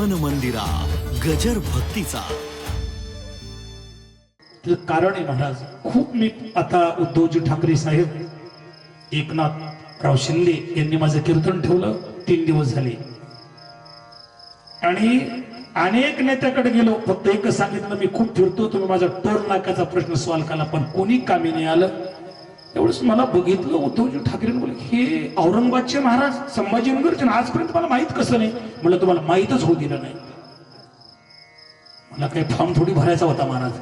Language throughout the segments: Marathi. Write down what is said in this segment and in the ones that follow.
मन मंदिरा गजर भक्तीचा. कारण आहे महाराज खूप मी आता उद्धवजी ठाकरे साहेब एकनाथराव शिंदे यांनी माझं कीर्तन ठेवलं तीन दिवस झाले. आणि अनेक नेत्याकडे गेलो फक्त एकच सांगितलं मी खूप फिरतो तुम्ही माझा टोल नाकाचा प्रश्न सॉल्व केला पण कोणी कामी नाही आलं. एवढंच मला बघितलं उद्धवजी ठाकरे बोले हे औरंगाबादचे महाराज संभाजीनगरचे ना आजपर्यंत मला माहीत कसं नाही? म्हणलं तुम्हाला माहीतच होऊ दिलं नाही. मला काही फॉर्म थोडी भरायचा होता महाराज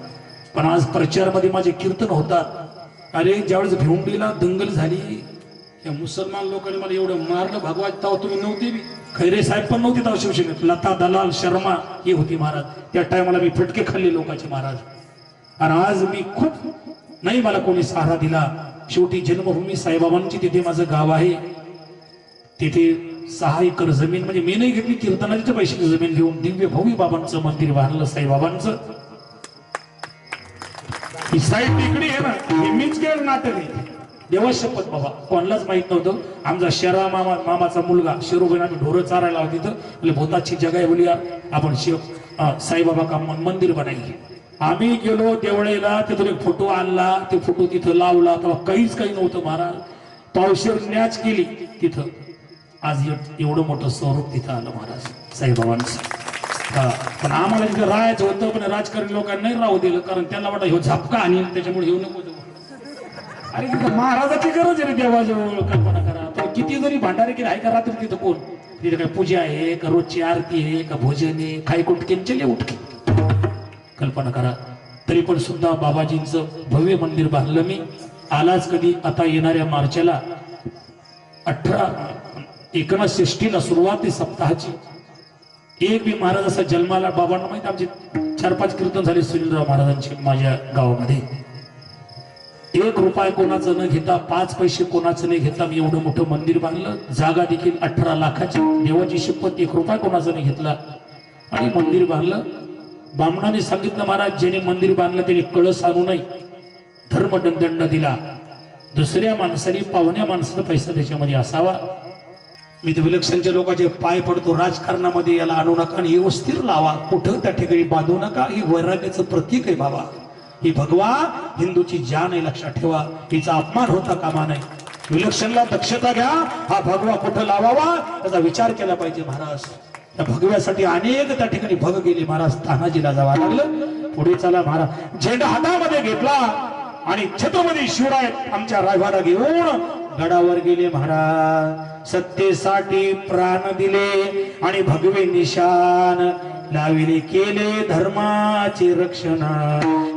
पण आज प्रचारमध्ये माझे कीर्तन होतात. अरे ज्यावेळेस भिवंडीला दंगल झाली या मुसलमान लोकांनी मला एवढं मारलं भगवान ताव तुम्ही नव्हते बी. खैरे साहेब पण नव्हते ताव शिवसेनेत. लता दलाल शर्मा ही होती महाराज. त्या टायमाला मी फटके खाल्ले लोकांचे महाराज. आणि आज मी खूप नाही मला कोणी सहारा दिला शेवटी जन्मभूमी साईबाबांची तिथे माझं गाव आहे. तिथे सहा एकर जमीन म्हणजे मी नाही घेतली कीर्तनाच्या पैशाची जमीन घेऊन दिव्य भव्य बाबांचं मंदिर बांधलं साईबाबांचं. ही साईड टेकडी आहे ना हे मीच केलं नाटक. आहे देवा शपथ बाबा कोणालाच माहीत नव्हतं. आमचा शरा मामा मामाचा मुलगा शिरोबेन आम्ही ढोरं चारायला होती तिथं. म्हणजे भोताची जगा आहे बोली आपण शिव साईबाबा का मंदिर बनायले आम्ही गेलो देवळेला तिथून एक फोटो आणला. ते फोटो तिथं लावला. तेव्हा काहीच काही नव्हतं महाराज. पावशेर न्याच केली तिथं. आज एवढं मोठं स्वरूप तिथं आलं महाराज. साईबाबांचं. हा. पण आम्हाला तिथं राहायचं होतं पण राजकारणी लोकांनी नाही राहू दिलं. कारण त्यांना वाटतं ह्यो झापका आणि त्याच्यामुळे येऊ नको अरे तिथं महाराजाची गरज आहे रे देवाजवळ. कल्पना करा. तर किती जरी भांडारे केले आहे का रात्री तिथं कोण? तिथे काय पूजा आहे का रोजची आरती आहे का भोजन आहे? काही कुटके चले उठके. कल्पना करा. तरी पण सुद्धा बाबाजींचं भव्य मंदिर बांधलं मी. आलाच कधी आता येणाऱ्या मार्चला. अठरा एकनाथ षष्टीला सुरुवात आहे सप्ताहाची. एक बी महाराज असा जन्माला बाबांना माहिती आमचे चार पाच कीर्तन झाले सुनीलराव महाराजांचे माझ्या गावामध्ये. एक रुपया कोणाचं न घेता पाच पैसे कोणाचं नाही घेता मी एवढं मोठं मंदिर बांधलं. जागा देखील अठरा लाखाची. देवाची शपथ एक रुपया कोणाचं नाही घेतला. आणि मंदिर बांधलं. बामणाने सांगितलं महाराज ज्याने मंदिर बांधलं त्याने कळस आणू नये. धर्मदंड दिला. दुसऱ्या माणसाने पाहुण्या माणसाचा पैसा त्याच्यामध्ये असावा. मी तर विलक्षणच्या लोकांचे पाय पडतो राजकारणामध्ये याला आणू नका आणि व्यवस्थित लावा. कुठं त्या ठिकाणी बांधू नका ही वैराग्याचं प्रतीक आहे बाबा. ही भगवा हिंदूची जान आहे लक्षात ठेवा. हिचा अपमान होता कामा नाही विलक्षणला दक्षता घ्या हा भगवा कुठं लावावा? त्याचा विचार केला पाहिजे महाराज. त्या भगव्यासाठी अनेक त्या ठिकाणी भग गेले. महाराज तानाजीला जावा लागलं. पुढे चला महाराज. झेंडा हातामध्ये घेतला आणि छत्रपती शिवराय आमच्या रायभारा घेऊन गडावर गेले महाराज. सत्तेसाठी प्राण दिले आणि भगवे निशान लाविले केले धर्माचे रक्षण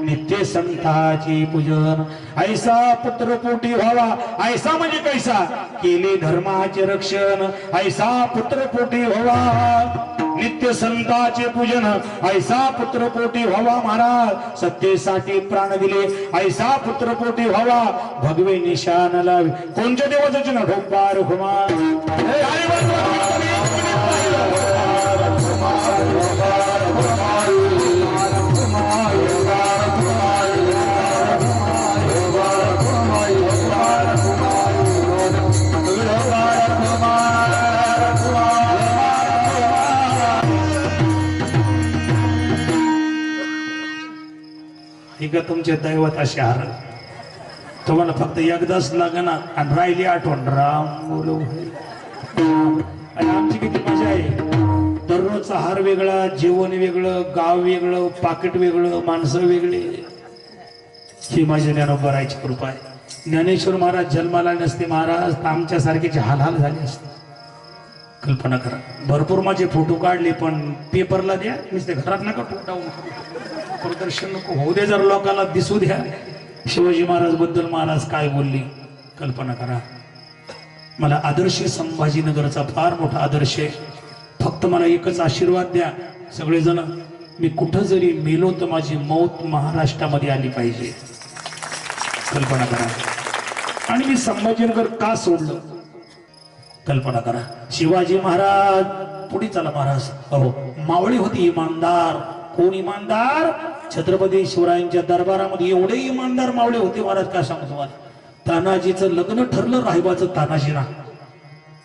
नित्य संताचे पूजन. ऐसा पुत्र पोटी व्हावा. ऐसा म्हणजे कैसा? केले धर्माचे रक्षण. ऐसा पुत्र पोटी व्हावा. नित्य संताचे पूजन. ऐसा पुत्रपोटी व्हावा महाराज. सत्तेसाठी प्राण दिले. ऐसा पुत्रपोटी व्हावा. भगवे निशान लावे. कोणत्या देवाचं चिन्ह? ढोपार घुमार का तुमचे दैवत असे हार तुम्हाला फक्त एकदाच लागणार आणि राहिली आठवण. राम बोलो. आणि आमची किती मजा आहे. दररोजचा हार वेगळा जेवण वेगळं गाव वेगळं पाकिट वेगळं माणसं वेगळी. ही माझी ज्ञानोबरायची कृपा आहे. ज्ञानेश्वर महाराज जन्माला नसते महाराज तर आमच्यासारखेचे हालहाल झाले असते. कल्पना करा. भरपूर माझे फोटो काढले पण पेपरला द्या नुसते घरात नका टावून प्रदर्शन नको होऊ दे जर लोकांना दिसू द्या. शिवाजी महाराजबद्दल महाराज काय बोलले? कल्पना करा. मला आदर्श संभाजीनगरचा फार मोठा आदर्श आहे. फक्त मला एकच आशीर्वाद द्या. सगळेजण मी कुठं जरी मेलो तर माझी मौत महाराष्ट्रामध्ये आली पाहिजे. कल्पना करा. आणि मी संभाजीनगर का सोडलं? कल्पना करा. शिवाजी महाराज पुढे चला महाराज. अहो मावळी होती इमानदार. कोण इमानदार? छत्रपती शिवरायांच्या दरबारामध्ये एवढे इमानदार मावळे होते महाराज काय सांगतो तानाजीचं लग्न ठरलं राहिबाचं तानाजीना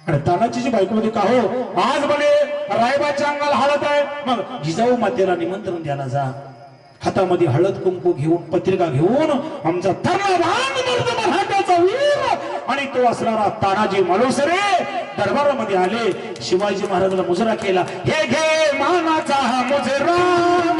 आणि तानाजीची जी बायको मध्ये का हो? आज म्हणे रायबाच्या अंगाला हळद आहे. मग जिजाऊ मातेला निमंत्रण द्यायला जा. हातामध्ये हळद कुंकू घेऊन पत्रिका घेऊन आमचा धर्मवान वीर. आणि तो असणारा तानाजी मालुसरे दरबारामध्ये आले. शिवाजी महाराजांना मुजरा केला. हे घे मानाचा हा मुजरा.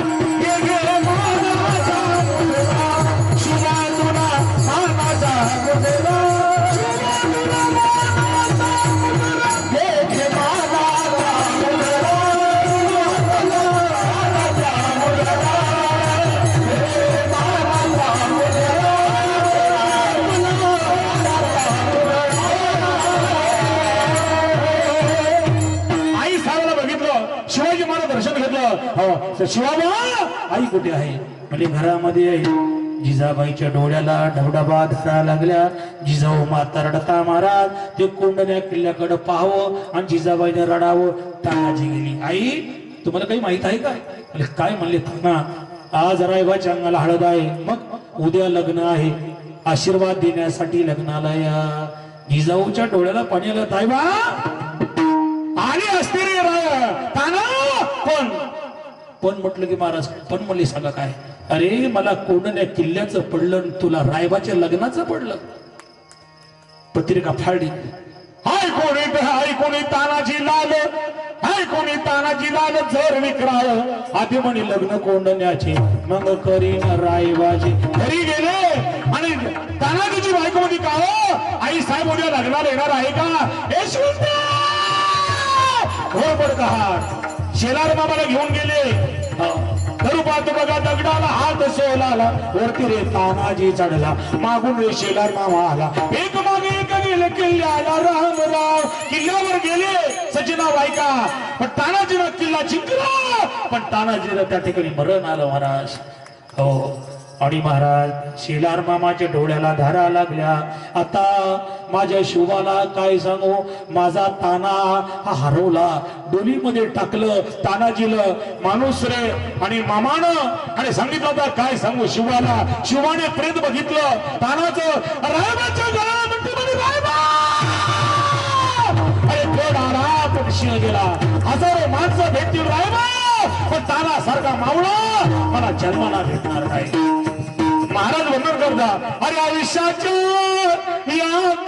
हो शिवाबा आई कुठे आहे? म्हणजे घरामध्ये आहे. जिजाबाईच्या डोळ्याला ढबडबा धरा लागल्या. जिजाऊ माता रडता महाराज ते कोंडण्या किल्ल्याकडे पाहावं आणि जिजाबाईने रडावं. तानाजी गेली आई तुम्हाला काही माहीत आहे काय? म्हणले, काय म्हणले ताना? आज रायबाच्या अंगाला हळद आहे. मग उद्या लग्न आहे. आशीर्वाद देण्यासाठी लग्नाला या. जिजाऊच्या डोळ्याला पाणी आलं ताईबा पण म्हटलं की महाराज पण म्हणले सांगा काय? अरे मला कोंडण्या किल्ल्याचं पडलं तुला रायबाच्या लग्नाचं पडलं. पत्रिका फाडली. हाय कोणी हाय कोणी तानाजी लाल हाय कोणी तानाजी लाल जर विक्राय आधी म्हणे लग्न कोंडण्याचे मग करीन रायबाजी. घरी गेले आणि तानाजीची बायको मध्ये का हो? आई साहेब उद्या लग्नाला येणार आहे का? हे शिवते हो. पडतात शेलार मामाला घेऊन गेले. करू पाहतो बघा दगडाला हात सोलाला वरती रे तानाजी चढला मागून रे शेलार मामा आला. एक मागे एक गेले किल्ल्याला राम किल्ल्यावर गेले सचिना बायका. पण तानाजीनं किल्ला जिंकला. पण तानाजीला त्या ठिकाणी मरण आलं महाराज. हो. आणि महाराज शेलार मामाच्या डोळ्याला धारा लागल्या. आता माझ्या शिवाला काय सांगू? माझा ताना हा हरवला. डोलीमध्ये टाकलं तानाजीला माणूस रे आणि मामानं. आणि सांगितलं होता काय सांगू शिवाला शिवाने प्रेत बघितलं. तानाचं रायबाच्या अरे गेला. हजारो माणसं भेटतील रायबा! पण ताना सारखा मावळा मला जन्माला भेटणार नाही. महाराज वर्णन करता अरे आयुष्याच्या या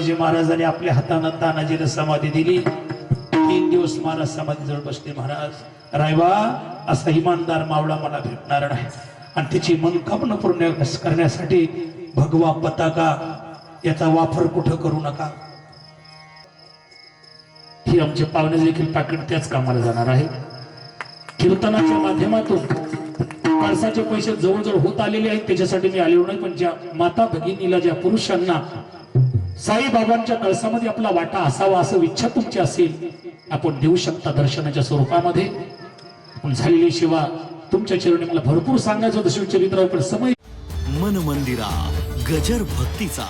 शिवाजी महाराजांनी आपल्या हातानं तानाजीला समाधी दिली. तीन दिवस महाराज समाधीजवळ बसले महाराज. रायबा असा इमानदार मावळा मला भेटणार नाही. आणि त्याची मनकामना पूर्ण करण्यासाठी भगवा पताका याचा वापर कुठं करू नका. ही आमचे पाहुणे देखील पाकिट त्याच कामाला जाणार आहे. कीर्तनाच्या माध्यमातून माणसाचे पैसे जवळजवळ होत आलेले आहेत. त्याच्यासाठी मी आलेलो नाही पण ज्या माता भगिनीला ज्या पुरुषांना साईबाबांच्या कळसामध्ये आपला वाटा असावा असं इच्छा तुमची असेल आपण देऊ शकता दर्शनाच्या स्वरूपामध्ये. पण झालेली शिवा तुमच्या चरणी मला भरपूर सांगायचं होतं शिवचरित्र पण समय मन मंदिरा गजर भक्तीचा.